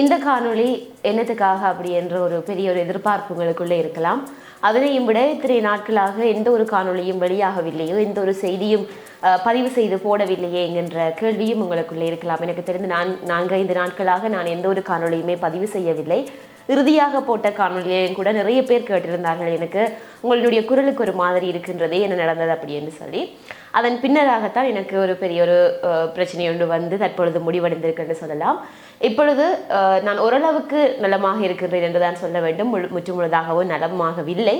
இந்த காணொளி என்னத்துக்காக அப்படி என்ற ஒரு பெரிய ஒரு எதிர்பார்ப்பு உங்களுக்குள்ளே இருக்கலாம். அதனையும் விட இத்தனை நாட்களாக எந்த ஒரு காணொளியும் வெளியாகவில்லையோ எந்த ஒரு செய்தியும் பதிவு செய்து போடவில்லையே என்கின்ற கேள்வியும் உங்களுக்குள்ளே இருக்கலாம். எனக்கு தெரிந்து நான் நான்கைந்து நாட்களாக நான் எந்த ஒரு காணொலியுமே பதிவு செய்யவில்லை. இறுதியாக போட்ட காணொலியையும் கூட நிறைய பேர் கேட்டிருந்தார்கள். எனக்கு உங்களுடைய குரலுக்கு ஒரு மாதிரி இருக்கின்றதே என்ன நடந்தது அப்படின்னு சொல்லி. அதன் பின்னராகத்தான் எனக்கு ஒரு பெரிய ஒரு பிரச்சனை ஒன்று வந்து தற்பொழுது முடிவடைந்திருக்குன்னு சொல்லலாம். இப்பொழுது நான் ஓரளவுக்கு நலமாக இருக்கின்றேன் என்று தான் சொல்ல வேண்டும். முழு முற்று முழுதாகவும் நலமாகவில்லை.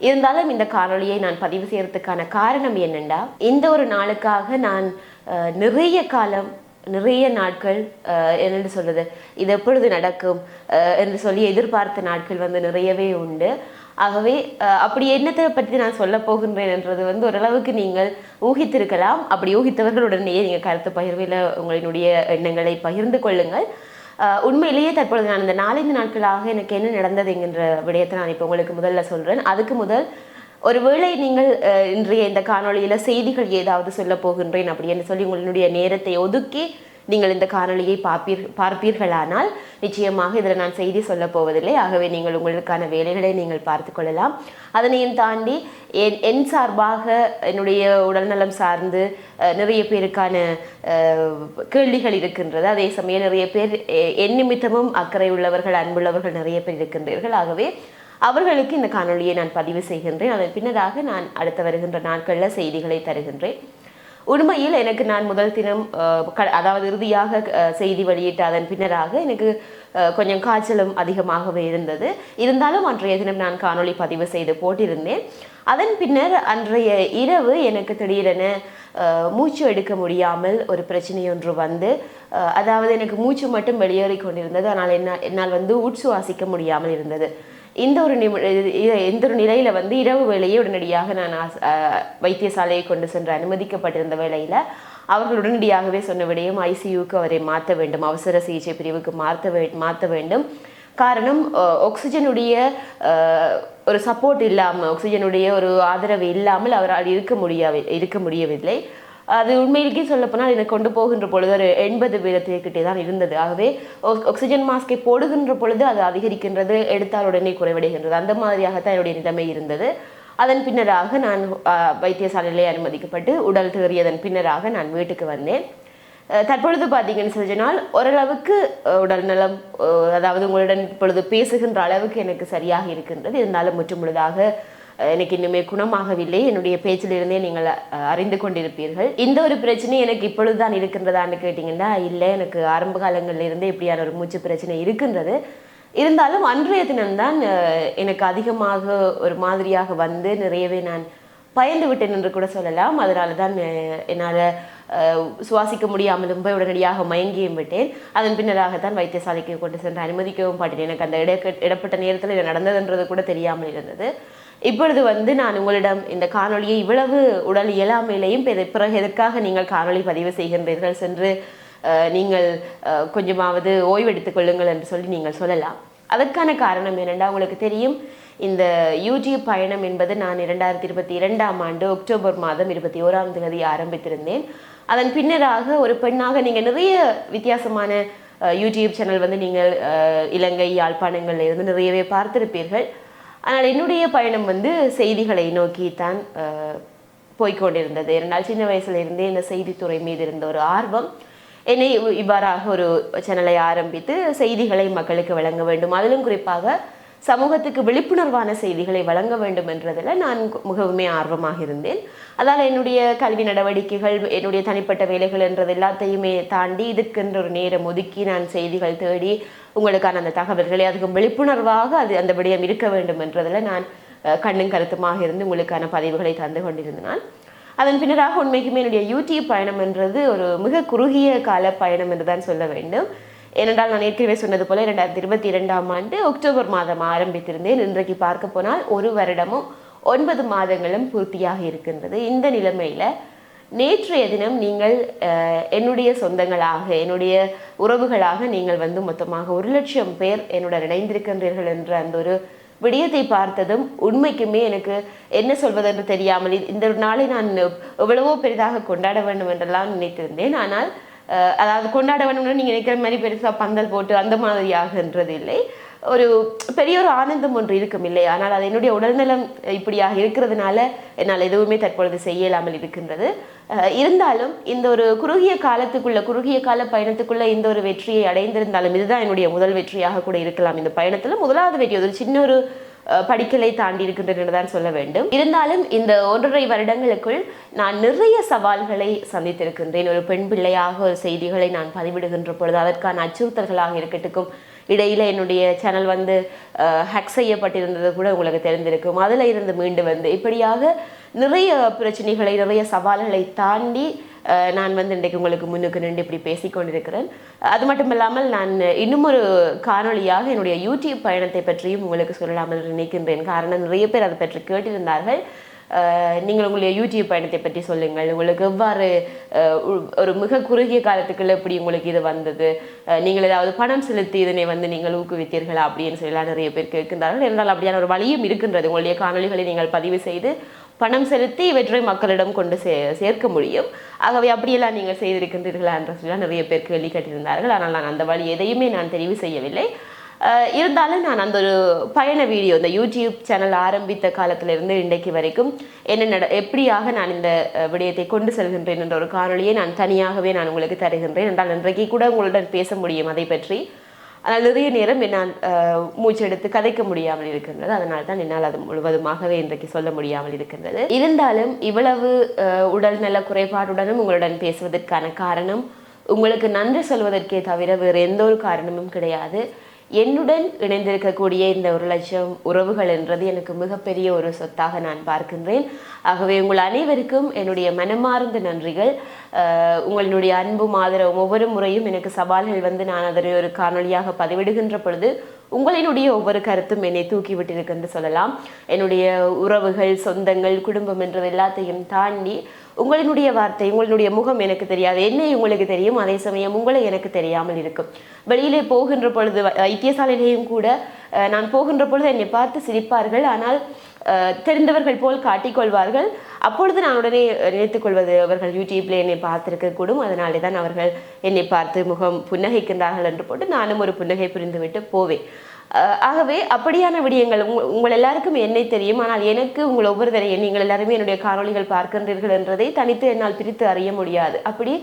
இருந்தாலும் இந்த காணொளியை நான் பதிவு செய்யறதுக்கான காரணம் என்னென்னா இந்த ஒரு நாளுக்காக நான் அஹ், நிறைய காலம் நிறைய நாட்கள் அஹ், என்னென்னு சொல்றது இது எப்பொழுது நடக்கும் அஹ், என்று சொல்லி எதிர்பார்த்த நாட்கள் வந்து நிறையவே உண்டு. ஆகவே அஹ், அப்படி என்னத்தை பற்றி நான் சொல்ல போகின்றேன் என்றது வந்து ஓரளவுக்கு நீங்கள் ஊகித்திருக்கலாம். அப்படி ஊகித்தவர்களுடனேயே நீங்கள் கருத்து பகிர்வில் உங்களினுடைய எண்ணங்களை பகிர்ந்து கொள்ளுங்கள். உண்மையிலேயே தற்பொழுது நான் இந்த நாலஞ்சு நாட்களாக எனக்கு என்ன நடந்தது என்கின்ற விடயத்தை நான் இப்போ உங்களுக்கு முதல்ல சொல்கிறேன் அதுக்கு முதல் ஒருவேளை நீங்கள் அஹ், இன்றைய இந்த காணொளியில் செய்திகள் ஏதாவது சொல்ல போகின்றேன் அப்படின்னு சொல்லி உங்களுடைய நேரத்தை ஒதுக்கி நீங்கள் இந்த காணொளியை பார்ப்பீர் பார்ப்பீர்களானால் நிச்சயமாக இதில் நான் செய்தி சொல்ல போவதில்லை. ஆகவே நீங்கள் உங்களுக்கான வேலைகளை நீங்கள் பார்த்து கொள்ளலாம். அதனையும் தாண்டி என் என் சார்பாக என்னுடைய உடல்நலம் சார்ந்து நிறைய பேருக்கான கேள்விகள் இருக்கின்றது. அதே சமயம் நிறைய பேர் எ- என் நிமித்தமும் அக்கறை உள்ளவர்கள் அன்புள்ளவர்கள் நிறைய பேர் இருக்கின்றீர்கள். ஆகவே அவர்களுக்கு இந்த காணொளியை நான் பதிவு செய்கின்றேன். அதன் பின்னதாக நான் அடுத்து வருகின்ற நாட்களில் செய்திகளை தருகின்றேன். உண்மையில் எனக்கு நான் முதல் தினம் க- அதாவது இறுதியாக செய்தி வெளியிட்ட அதன் பின்னராக எனக்கு கொஞ்சம் காய்ச்சலும் அதிகமாகவே இருந்தது. இருந்தாலும் அன்றைய தினம் நான் காணொளி பதிவு செய்து போட்டிருந்தேன். அதன் பின்னர் அன்றைய இரவு எனக்கு திடீரென மூச்சு எடுக்க முடியாமல் ஒரு பிரச்சனை ஒன்று வந்து அதாவது எனக்கு மூச்சு மட்டும் வெளியேறி கொண்டிருந்தது. ஆனால் என்ன என்னால் வந்து உட்சுவாசிக்க முடியாமல் இருந்தது. இந்த ஒரு நிமி இந்த ஒரு நிலையில வந்து இரவு வேலையை உடனடியாக நான் வைத்தியசாலையை கொண்டு சென்று அனுமதிக்கப்பட்டிருந்த வேளையில அவர்கள் உடனடியாகவே சொன்ன விடயம் ஐசியூக்கு அவரை மாற்ற வேண்டும் அவசர சிகிச்சை பிரிவுக்கு மாற்ற வே மாற்ற வேண்டும். காரணம் ஆக்சிஜனுடைய ஒரு சப்போர்ட் இல்லாமல் ஆக்சிஜனுடைய ஒரு ஆதரவு இல்லாமல் அவரால் இருக்க முடியவி இருக்க முடியவில்லை. அது உண்மையிலேயே சொல்லப்போனால் எனக்கு கொண்டு போகின்ற பொழுது ஒரு எண்பது வீதத்திற்கிட்டே தான் இருந்தது. ஆகவே ஆக்சிஜன் மாஸ்கை போடுகின்ற பொழுது அது அதிகரிக்கின்றது எடுத்தால் உடனே குறைவடைகின்றது. அந்த மாதிரியாகத்தான் என்னுடைய நிலைமை இருந்தது. அதன் பின்னராக நான் வைத்தியசாலையிலே அனுமதிக்கப்பட்டு உடல் தேறியதன் பின்னராக நான் வீட்டுக்கு வந்தேன். தற்பொழுது பார்த்தீங்கன்னு சொல்லினால் ஓரளவுக்கு உடல் நலம் அதாவது உங்களுடன் இப்பொழுது பேசுகின்ற அளவுக்கு எனக்கு சரியாக இருக்கின்றது. இருந்தாலும் முற்று முழுதாக எனக்கு இன்னுமே குணமாகவில்லை. என்னுடைய பேச்சிலிருந்தே நீங்கள் அறிந்து கொண்டிருப்பீர்கள். இந்த ஒரு பிரச்சனை எனக்கு இப்பொழுதுதான் இருக்கின்றதான்னு கேட்டிங்கன்னா இல்லை எனக்கு ஆரம்ப காலங்களிலிருந்தே இப்படியான ஒரு மூச்சு பிரச்சனை இருக்கின்றது. இருந்தாலும் அன்றைய தினம்தான் எனக்கு அதிகமாக ஒரு மாதிரியாக வந்து நிறையவே நான் பயந்து விட்டேன் என்று கூட சொல்லலாம். அதனால தான் என்னால் சுவாசிக்க முடியாமலும் போய் உடனடியாக மயங்கியும் விட்டேன். அதன் பின்னராகத்தான் வைத்தியசாலைக்கு கொண்டு சென்று அனுமதிக்கவும் பாட்டேன் எனக்கு அந்த இட இடப்பட்ட நேரத்தில் இது நடந்ததுன்றது கூட தெரியாமல் இருந்தது. இப்பொழுது வந்து நான் உங்களிடம் இந்த காணொலியை இவ்வளவு உடல் இயலாமையிலையும் பிறகு எதற்காக நீங்கள் காணொலி பதிவு செய்கின்றீர்கள் சென்று நீங்கள் கொஞ்சமாவது ஓய்வெடுத்துக் கொள்ளுங்கள் என்று சொல்லி நீங்கள் சொல்லலாம். அதற்கான காரணம் என்னென்னா உங்களுக்கு தெரியும் இந்த யூடியூப் பயணம் என்பது நான் இரண்டாயிரத்தி இருபத்தி இரண்டாம் ஆண்டு அக்டோபர் மாதம் இருபத்தி ஓராம் தேதி ஆரம்பித்திருந்தேன். அதன் பின்னராக ஒரு பெண்ணாக நீங்கள் நிறைய வித்தியாசமான யூடியூப் சேனல் வந்து நீங்கள் இலங்கை யாழ்ப்பாணங்களில் இருந்து நிறையவே பார்த்திருப்பீர்கள். ஆனால் என்னுடைய பயணம் வந்து செய்திகளை நோக்கி தான் போய்க்கொண்டிருந்தது. இரண்டால் சின்ன வயசுலேருந்தே இந்த செய்தித்துறை மீது இருந்த ஒரு ஆர்வம் என்னை இவ்வாறாக ஒரு சேனலை ஆரம்பித்து செய்திகளை மக்களுக்கு வழங்க வேண்டும். அதிலும் குறிப்பாக சமூகத்துக்கு விழிப்புணர்வான செய்திகளை வழங்க வேண்டும் என்றதில் நான் மிகவுமே ஆர்வமாக இருந்தேன். அதால் என்னுடைய கல்வி நடவடிக்கைகள் என்னுடைய தனிப்பட்ட வேலைகள் என்றது எல்லாத்தையுமே தாண்டி இதுக்கென்ற ஒரு நேரம் ஒதுக்கி நான் செய்திகள் தேடி உங்களுக்கான அந்த தகவல்களை அதுக்கு விழிப்புணர்வாக அது அந்த விடயம் இருக்க வேண்டும் என்றதில் நான் கண்ணும் கருத்துமாக இருந்து உங்களுக்கான பதிவுகளை தந்து கொண்டிருந்தேன் அதன் பின்னராக உண்மைக்குமே என்னுடைய யூடியூப் பயணம் என்றது ஒரு மிக குறுகிய கால பயணம் என்று தான் சொல்ல வேண்டும். ஏனென்றால் நான் ஏற்கனவே சொன்னது போல இரண்டாயிரத்தி இருபத்தி இரண்டாம் ஆண்டு அக்டோபர் மாதம் ஆரம்பித்திருந்தேன். இன்றைக்கு பார்க்க போனால் ஒரு வருடமும் ஒன்பது மாதங்களும் பூர்த்தியாக இருக்கின்றது. இந்த நிலைமையில் நேற்றைய தினம் நீங்கள் என்னுடைய சொந்தங்களாக என்னுடைய உறவுகளாக நீங்கள் வந்து மொத்தமாக ஒரு லட்சம் பேர் என்னுடன் இணைந்திருக்கின்றீர்கள் என்ற அந்த ஒரு விடயத்தை பார்த்ததும் உண்மைக்குமே எனக்கு என்ன சொல்வதென்று தெரியாமல் இந்த ஒரு நாளை நான் எவ்வளவோ பெரிதாக கொண்டாட வேண்டும் என்றெல்லாம் நினைத்திருந்தேன். ஆனால் அதாவது கொண்டாட வேணும்னு நீங்கள் நினைக்கிற மாதிரி பெருசாக பந்தல் போட்டு அந்த மாதிரியாகன்றது இல்லை ஒரு பெரிய ஒரு ஆனந்தம் ஒன்று இருக்கும் இல்லை ஆனால் அது என்னுடைய உடல்நலம் இப்படியாக இருக்கிறதுனால என்னால் எதுவுமே தற்பொழுது செய்யலாமல் இருக்கின்றது. அஹ் இருந்தாலும் இந்த ஒரு குறுகிய காலத்துக்குள்ள குறுகிய கால பயணத்துக்குள்ள இந்த ஒரு வெற்றியை அடைந்திருந்தாலும் இதுதான் என்னுடைய முதல் வெற்றியாக கூட இருக்கலாம். இந்த பயணத்தில் முதலாவது வெற்றி ஒரு சின்ன ஒரு படிக்கலை தாண்டி இருக்கின்றன தான் சொல்ல வேண்டும். இருந்தாலும் இந்த ஒன்றரை வருடங்களுக்குள் நான் நிறைய சவால்களை சந்தித்திருக்கின்றேன். ஒரு பெண் பிள்ளையாக ஒரு செய்திகளை நான் பதிவிடுகின்ற பொழுது அதற்கான அச்சுறுத்தல்களாக இருக்கட்டும் இடையில என்னுடைய சேனல் வந்து ஹேக் செய்யப்பட்டிருந்தது கூட உங்களுக்கு தெரிந்திருக்கும். அதில் இருந்து மீண்டு வந்து இப்படியாக நிறைய பிரச்சனைகளை நிறைய சவால்களை தாண்டி நான் வந்து இன்றைக்கு உங்களுக்கு முன்னுக்கு நின்று இப்படி பேசிக்கொண்டிருக்கிறேன் அது மட்டும் இல்லாமல் நான் இன்னும் ஒரு காணொளியாக என்னுடைய யூடியூப் பயணத்தை பற்றியும் உங்களுக்கு சொல்லலாமல் நினைக்கின்றேன். காரணம் நிறைய பேர் அதை பற்றி கேட்டிருந்தார்கள். நீங்கள் உங்களுடைய யூடியூப் பயணத்தை பற்றி சொல்லுங்கள். உங்களுக்கு எவ்வாறு ஒரு மிக குறுகிய காலத்துக்குள்ள எப்படி உங்களுக்கு இது வந்தது? நீங்கள் ஏதாவது பணம் செலுத்தி இதனை வந்து நீங்கள் ஊக்குவித்தீர்களா அப்படின்னு சொல்லலாம் நிறைய பேர் கேட்கின்றார்கள். என்றால் அப்படியான ஒரு வழியும் இருக்கின்றது. உங்களுடைய காணொளிகளை நீங்கள் பதிவு செய்து பணம் செலுத்தி இவற்றை மக்களிடம் கொண்டு சே சேர்க்க முடியும். ஆகவே அப்படியெல்லாம் நீங்கள் செய்திருக்கின்றீர்களா என்று சொல்லி நிறைய பேர் கேள்வி கேட்டிருந்தார்கள். ஆனால் நான் அந்த வழி எதையுமே நான் தெரிவு செய்யவில்லை. இருந்தாலும் நான் அந்த ஒரு பயண வீடியோ இந்த யூடியூப் சேனல் ஆரம்பித்த காலத்திலிருந்து இன்றைக்கு வரைக்கும் என்ன நட எப்படியாக நான் இந்த விடயத்தை கொண்டு செல்கின்றேன் என்ற ஒரு காணொலியை நான் தனியாகவே நான் உங்களுக்கு தருகின்றேன். என்றால் இன்றைக்கு கூட உங்களுடன் பேச முடியும். அதை பற்றி ஆனால் நிறைய நேரம் என்னால் மூச்செடுத்து கதைக்க முடியாமல் இருக்கின்றது. அதனால் தான் என்னால் அது முழுவதுமாகவே இன்றைக்கு சொல்ல முடியாமல் இருக்கின்றது. இருந்தாலும் இவ்வளவு அஹ், உடல் நல குறைபாடுடனும் உங்களுடன் பேசுவதற்கான காரணம் உங்களுக்கு நன்றி சொல்வதற்கே தவிர வேறு எந்த ஒரு காரணமும் கிடையாது. என்னுடன் இணைந்திருக்கக்கூடிய இந்த ஒரு லட்சம் உறவுகள் என்றது எனக்கு மிகப்பெரிய ஒரு சொத்தாக நான் பார்க்கின்றேன். ஆகவே உங்கள் அனைவருக்கும் என்னுடைய மனமார்ந்த நன்றிகள். அஹ், உங்களுடைய அன்பும் ஆதரவும் ஒவ்வொரு முறையும் எனக்கு சவால்கள் வந்து நான் அதனை ஒரு காணொளியாக பதிவிடுகின்ற பொழுது உங்களினுடைய ஒவ்வொரு கருத்தும் என்னை தூக்கிவிட்டிருக்கு என்று சொல்லலாம். என்னுடைய உறவுகள் சொந்தங்கள் குடும்பம் என்றது எல்லாத்தையும் தாண்டி உங்களினுடைய வார்த்தை உங்களினுடைய முகம் எனக்கு தெரியாது. என்னை உங்களுக்கு தெரியும் அதே சமயம் உங்களை எனக்கு தெரியாமல் இருக்கும். வெளியிலே போகின்ற பொழுது வைத்தியசாலையிலேயும் கூட நான் போகின்ற பொழுது என்னை பார்த்து சிரிப்பார்கள். ஆனால் தெரிந்தவர்கள் போல் காட்டிக்கொள்வார்கள். அப்பொழுது நான் உடனே நினைத்துக் கொள்வது அவர்கள் யூடியூப்ல என்னை பார்த்திருக்க கூடும் அதனாலே தான் அவர்கள் என்னை பார்த்து முகம் புன்னகைக்கின்றார்கள் என்று போட்டு நானும் ஒரு புன்னகை புரிந்துவிட்டு போவேன். ஆகவே அப்படியான விடயங்கள் உங் உங்கள் எல்லாருக்கும் என்னை தெரியும். ஆனால் எனக்கு உங்கள் ஒவ்வொரு தரையும் நீங்கள் எல்லாருமே என்னுடைய காணொளிகள் பார்க்கின்றீர்கள் என்றதை தனித்து என்னால் பிரித்து அறிய முடியாது. அப்படி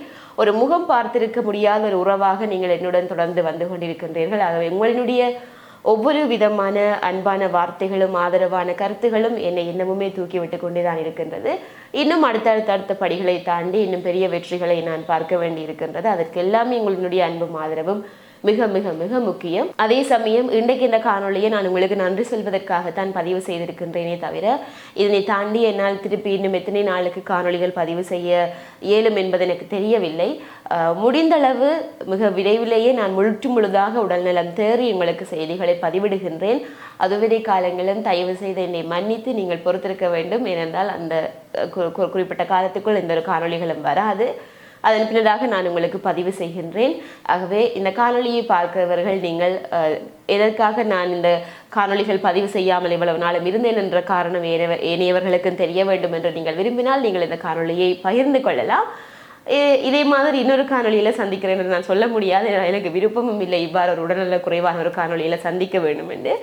ஒரு முகம் பார்த்திருக்க முடியாத ஒரு உறவாக நீங்கள் என்னுடன் தொடர்ந்து வந்து கொண்டிருக்கின்றீர்கள். ஆகவே உங்களினுடைய ஒவ்வொரு விதமான அன்பான வார்த்தைகளும் ஆதரவான கருத்துகளும் என்னை இன்னமுமே தூக்கி விட்டு கொண்டே தான் இருக்கின்றது. இன்னும் அடுத்தடுத்த அடுத்த படிகளை தாண்டி இன்னும் பெரிய வெற்றிகளை நான் பார்க்க வேண்டி இருக்கின்றது அதற்கு எல்லாமே உங்களுடைய அன்பும் ஆதரவும் மிக மிக மிக முக்கியம். அதே சமயம் இன்றைக்கு இந்த காணொளியை நான் உங்களுக்கு நன்றி சொல்வதற்காகத்தான் பதிவு செய்திருக்கின்றேனே தவிர இதனை தாண்டி என்னால் திருப்பி இன்னும் எத்தனை நாளுக்கு காணொளிகள் பதிவு செய்ய இயலும் என்பது எனக்கு தெரியவில்லை. முடிந்தளவு மிக விரைவிலேயே நான் முழுற்று முழுதாக உடல்நலம் தேறி உங்களுக்கு செய்திகளை பதிவிடுகின்றேன். அதுவரை காலங்களும் தயவு செய்து என்னை மன்னித்து நீங்கள் பொறுத்திருக்க வேண்டும். ஏனென்றால் அந்த குறிப்பிட்ட காலத்துக்குள் எந்த ஒரு காணொளிகளும் வராது. அதன் பின்னதாக நான் உங்களுக்கு பதிவு செய்கின்றேன். ஆகவே இந்த காணொளியை பார்க்கிறவர்கள் நீங்கள் அஹ், எதற்காக நான் இந்த காணொளிகள் பதிவு செய்யாமல் இவ்வளவு நாளும் இருந்தேன் என்ற காரணம் ஏனையவர்களுக்கும் தெரிய வேண்டும் என்று நீங்கள் விரும்பினால் நீங்கள் இந்த காணொலியை பகிர்ந்து கொள்ளலாம். இதே மாதிரி இன்னொரு காணொலியில் சந்திக்கிறேன் என்று நான் சொல்ல முடியாது. எனக்கு விருப்பமும் இல்லை. இவ்வாறு ஒரு உடல்நல குறைவான ஒரு காணொலியில் சந்திக்க வேண்டும் என்று.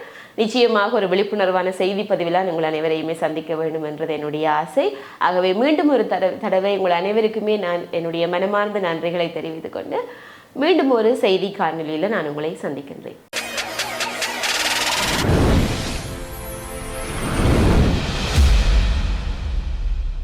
நிச்சயமாக ஒரு விழிப்புணர்வான செய்தி பதிவிலான் உங்கள் அனைவரையுமே சந்திக்க வேண்டும் என்றது என்னுடைய ஆசை. ஆகவே மீண்டும் ஒரு தட தடவை உங்கள் அனைவருக்குமே நான் என்னுடைய மனமார்ந்த நன்றிகளை தெரிவித்து கொண்டு மீண்டும் ஒரு செய்தி காணொலியில் நான் உங்களை சந்திக்கின்றேன்.